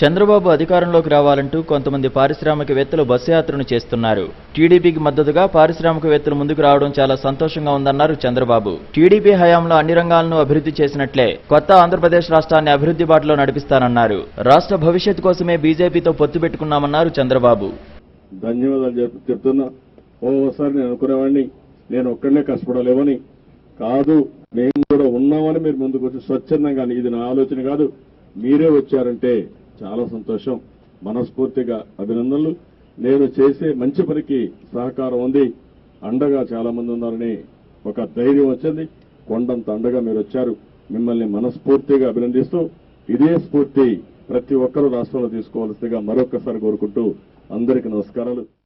చంద్రబాబు అధికారంలోకి రావాలంటూ కొంతమంది పారిశ్రామికవేత్తలు బస్సు యాత్రను చేస్తున్నారు. టీడీపీకి మద్దతుగా పారిశ్రామికవేత్తలు ముందుకు రావడం చాలా సంతోషంగా ఉందన్నారు చంద్రబాబు. టీడీపీ హయాంలో అన్ని రంగాలను అభివృద్ధి చేసినట్లే కొత్త ఆంధ్రప్రదేశ్ రాష్ట్రాన్ని అభివృద్ధి బాటలో నడిపిస్తానన్నారు. రాష్ట్ర భవిష్యత్ కోసమే బీజేపీతో పొత్తు పెట్టుకున్నామన్నారు చంద్రబాబు. ధన్యవాదాలు చెప్తున్నా. ఓసారి నేను అనుకునేవాడిని నేను ఒక్కడనే కష్టపడలేవని కాదు మేము కూడా ఉన్నామని మీరు ముందుకు వచ్చి స్వచ్ఛందంగా ఇది నా ఆలోచన కాదు. మీరే వచ్చారంటే చాలా సంతోషం. మనస్ఫూర్తిగా అభినందనలు. నేను చేసే మంచి పనికి సహకారం ఉంది. అండగా చాలా మంది ఉన్నారని ఒక ధైర్యం వచ్చింది. కొండంత అండగా మీరు వచ్చారు. మిమ్మల్ని మనస్ఫూర్తిగా అభినందిస్తూ ఇదే స్ఫూర్తి ప్రతి ఒక్కరూ రాష్ట్రంలో తీసుకోవాల్సిందిగా మరొక్కసారి కోరుకుంటూ అందరికీ నమస్కారాలు.